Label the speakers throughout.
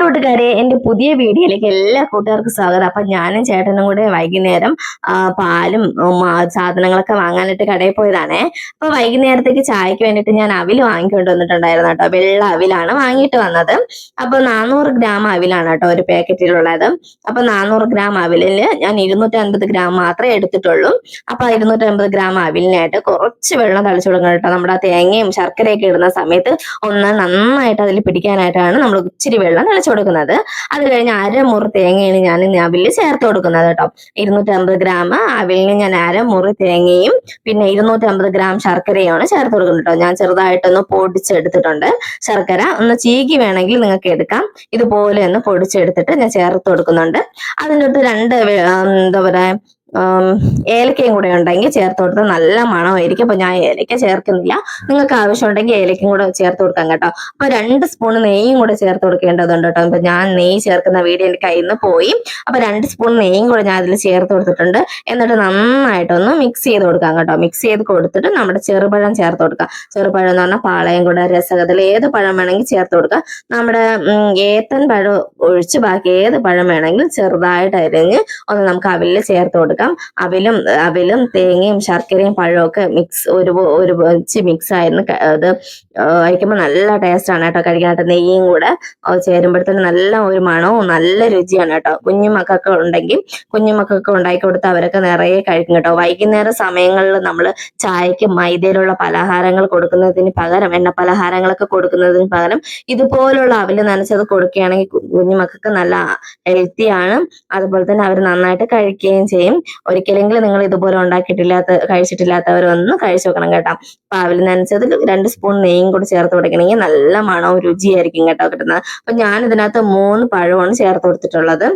Speaker 1: കൂട്ടുകാരെ എന്റെ പുതിയ വീഡിയോയിലേക്ക് എല്ലാ കൂട്ടുകാർക്കും സ്വാഗതം. അപ്പൊ ഞാനും ചേട്ടനും കൂടെ വൈകുന്നേരം പാലും സാധനങ്ങളൊക്കെ വാങ്ങാനായിട്ട് കടയിൽ പോയതാണേ. അപ്പൊ വൈകുന്നേരത്തേക്ക് ചായക്ക് വേണ്ടിയിട്ട് ഞാൻ അവിൽ വാങ്ങിക്കൊണ്ട് വന്നിട്ടുണ്ടായിരുന്നു കേട്ടോ. വെള്ള അവിലാണ് വാങ്ങിയിട്ട് വന്നത്. അപ്പൊ നാനൂറ് ഗ്രാം അവിലാണ് കേട്ടോ ഒരു പാക്കറ്റിലുള്ളത്. അപ്പൊ നാനൂറ് ഗ്രാം അവിലിൽ ഞാൻ ഇരുന്നൂറ്റി അൻപത് ഗ്രാം മാത്രമേ എടുത്തിട്ടുള്ളൂ. അപ്പൊ ഇരുന്നൂറ്റി അൻപത് ഗ്രാം അവിലിനായിട്ട് കുറച്ച് വെള്ളം തളിച്ചു കൊടുക്കണം കേട്ടോ. നമ്മുടെ തേങ്ങയും ശർക്കരയൊക്കെ ഇടുന്ന സമയത്ത് ഒന്ന് നന്നായിട്ട് അതിൽ പിടിക്കാനായിട്ടാണ് നമ്മൾ ഇച്ചിരി വെള്ളം തളിച്ചു കൊടുക്കുന്നത്. അത് കഴിഞ്ഞ് അരമുറി തേങ്ങയാണ് ഞാൻ അവിലിൽ ചേർത്ത് കൊടുക്കുന്നത് കേട്ടോ. ഇരുന്നൂറ്റി അമ്പത് ഗ്രാം അവിലിന് ഞാൻ അരമുറി തേങ്ങയും പിന്നെ ഇരുന്നൂറ്റി അമ്പത് ഗ്രാം ശർക്കരയുമാണ് ചേർത്ത് കൊടുക്കുന്നത് കേട്ടോ. ഞാൻ ചെറുതായിട്ടൊന്ന് പൊടിച്ചെടുത്തിട്ടുണ്ട്. ശർക്കര ഒന്ന് ചീകി വേണമെങ്കിൽ നിങ്ങൾക്ക് എടുക്കാം. ഇതുപോലെ ഒന്ന് പൊടിച്ചെടുത്തിട്ട് ഞാൻ ചേർത്ത് കൊടുക്കുന്നുണ്ട്. അതിന്റെ അടുത്ത് രണ്ട് എന്താ പറയാ ഏലക്കയും കൂടെ ഉണ്ടെങ്കിൽ ചേർത്ത് കൊടുത്താൽ നല്ല മണമായിരിക്കും. അപ്പൊ ഞാൻ ഏലക്ക ചേർക്കുന്നില്ല. നിങ്ങൾക്ക് ആവശ്യമുണ്ടെങ്കിൽ ഏലക്കയും കൂടെ ചേർത്ത് കൊടുക്കാം കേട്ടോ. അപ്പൊ രണ്ട് സ്പൂൺ നെയ്യും കൂടെ ചേർത്ത് കൊടുക്കേണ്ടതുണ്ട് കേട്ടോ. അപ്പൊ ഞാൻ നെയ്യ് ചേർക്കുന്ന വീഡിയോ എന്റെ കയ്യിൽ നിന്ന് പോയി. അപ്പൊ രണ്ട് സ്പൂൺ നെയ്യും കൂടെ ഞാൻ അതിൽ ചേർത്ത് കൊടുത്തിട്ടുണ്ട്. എന്നിട്ട് നന്നായിട്ടൊന്ന് മിക്സ് ചെയ്ത് കൊടുക്കാം കേട്ടോ. മിക്സ് ചെയ്ത് കൊടുത്തിട്ട് നമ്മുടെ ചെറുപഴം ചേർത്ത് കൊടുക്കാം. ചെറുപഴം എന്ന് പറഞ്ഞാൽ പാളയം കൂടെ രസകത്തിൽ ഏത് പഴം വേണമെങ്കിൽ ചേർത്ത് കൊടുക്കാം. നമ്മുടെ ഏത്തൻ പഴം ഒഴിച്ച് ബാക്കി ഏത് പഴം വേണമെങ്കിലും ചെറുതായിട്ട് അരിഞ്ഞ് ഒന്ന് നമുക്ക് അവലിൽ ചേർത്ത് കൊടുക്കാം. അവിലും അവിലും തേങ്ങയും ശർക്കരയും പഴവും ഒക്കെ മിക്സ് ഒരു ഒരു മിക്സ് ആയിരുന്നു. അത് കഴിക്കുമ്പോൾ നല്ല ടേസ്റ്റ് ആണ് കേട്ടോ കഴിക്കാനായിട്ട് നെയ്യും കൂടെ ചേരുമ്പോഴത്തേന് നല്ല ഒരു മണവും നല്ല രുചിയാണ് കേട്ടോ. കുഞ്ഞു മക്കൾക്ക് ഉണ്ടെങ്കിൽ കുഞ്ഞു മക്കൾക്ക് ഉണ്ടാക്കി കൊടുത്ത് അവരൊക്കെ നിറയെ കഴിക്കും കേട്ടോ. വൈകുന്നേര സമയങ്ങളിൽ നമ്മൾ ചായക്ക് മൈദയിലുള്ള പലഹാരങ്ങൾ കൊടുക്കുന്നതിന് പകരം എണ്ണ പലഹാരങ്ങളൊക്കെ കൊടുക്കുന്നതിന് പകരം ഇതുപോലുള്ള അവൽ നനച്ചത് കൊടുക്കുകയാണെങ്കിൽ കുഞ്ഞുമക്കൾക്ക് കുഞ്ഞു മക്കൾക്ക് നല്ല ഹെൽത്തി ആണ് അതുപോലെ തന്നെ അവർ നന്നായിട്ട് കഴിക്കുകയും ചെയ്യും. ഒരിക്കലെങ്കിലും നിങ്ങൾ ഇതുപോലെ ഉണ്ടാക്കിയിട്ടില്ലാത്ത കഴിച്ചിട്ടില്ലാത്തവർ ഒന്ന് കഴിച്ചു നോക്കണം കേട്ടോ. അപ്പൊ അവലിനനുസരിച്ച് രണ്ട് സ്പൂൺ നെയ്യും കൂടി ചേർത്ത് കൊടുക്കണമെങ്കിൽ നല്ല മണവും രുചിയായിരിക്കും കേട്ടോ കിട്ടുന്നത്. അപ്പൊ ഞാൻ ഇതിനകത്ത് മൂന്ന് പഴമാണ് ചേർത്ത് കൊടുത്തിട്ടുള്ളത്.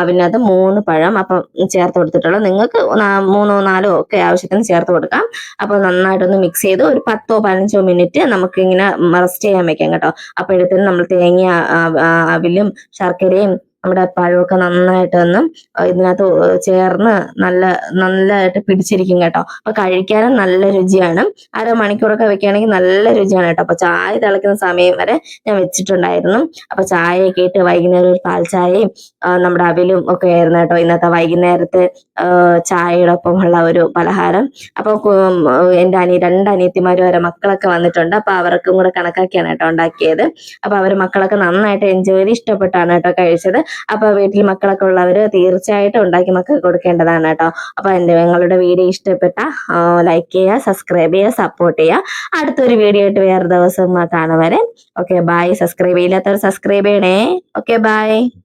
Speaker 1: അവലിനകത്ത് മൂന്ന് പഴം അപ്പം ചേർത്ത് കൊടുത്തിട്ടുള്ളത്. നിങ്ങൾക്ക് മൂന്നോ നാലോ ഒക്കെ ആവശ്യത്തിന് ചേർത്ത് കൊടുക്കാം. അപ്പൊ നന്നായിട്ടൊന്ന് മിക്സ് ചെയ്ത് ഒരു പത്തോ പതിനഞ്ചോ മിനിറ്റ് നമുക്ക് ഇങ്ങനെ റെസ്റ്റ് ചെയ്യാൻ വെക്കാം കേട്ടോ. അപ്പോഴത്തേനും നമ്മൾ തേങ്ങ അവിലും ശർക്കരയും നമ്മുടെ പഴമൊക്കെ നന്നായിട്ടൊന്ന് ഇതിനകത്ത് ചേർന്ന് നല്ല നല്ലതായിട്ട് പിടിച്ചിരിക്കും കേട്ടോ. അപ്പൊ കഴിക്കാനും നല്ല രുചിയാണ്. അരമണിക്കൂറൊക്കെ വെക്കുകയാണെങ്കിൽ നല്ല രുചിയാണ് കേട്ടോ. അപ്പൊ ചായ തിളയ്ക്കുന്ന സമയം വരെ ഞാൻ വെച്ചിട്ടുണ്ടായിരുന്നു. അപ്പൊ ചായയൊക്കെ ഇട്ട് വൈകുന്നേരം ഒരു പാൽ ചായയും നമ്മുടെ അവിലും ഒക്കെ ആയിരുന്നു കേട്ടോ ഇന്നത്തെ വൈകുന്നേരത്തെ ചായയോടൊപ്പമുള്ള ഒരു പലഹാരം. അപ്പൊ എന്റെ അനി രണ്ട് അനിയത്തിമാരും അവരെ മക്കളൊക്കെ വന്നിട്ടുണ്ട്. അപ്പൊ അവർക്കും കൂടെ കണക്കാക്കിയാണ് കേട്ടോ ഉണ്ടാക്കിയത്. അപ്പൊ അവർ മക്കളൊക്കെ നന്നായിട്ട് എൻജോയ് ചെയ്ത് ഇഷ്ടപ്പെട്ടാണ് കേട്ടോ കഴിച്ചത്. അപ്പൊ വീട്ടിൽ മക്കളൊക്കെ ഉള്ളവര് തീർച്ചയായിട്ടും ഉണ്ടാക്കി മക്കൾക്ക് കൊടുക്കേണ്ടതാണ് കേട്ടോ. അപ്പൊ എന്റെ നിങ്ങളുടെ വീഡിയോ ഇഷ്ടപ്പെട്ട ലൈക്ക് ചെയ്യുക സബ്സ്ക്രൈബ് ചെയ്യുക സപ്പോർട്ട് ചെയ്യുക. അടുത്തൊരു വീഡിയോ ആയിട്ട് വേറെ ദിവസം കാണുവരെ ഓക്കെ ബൈ സബ്സ്ക്രൈബ് ചെയ്യാത്തവർ സബ്സ്ക്രൈബ് ചെയ്യണേ. Okay bye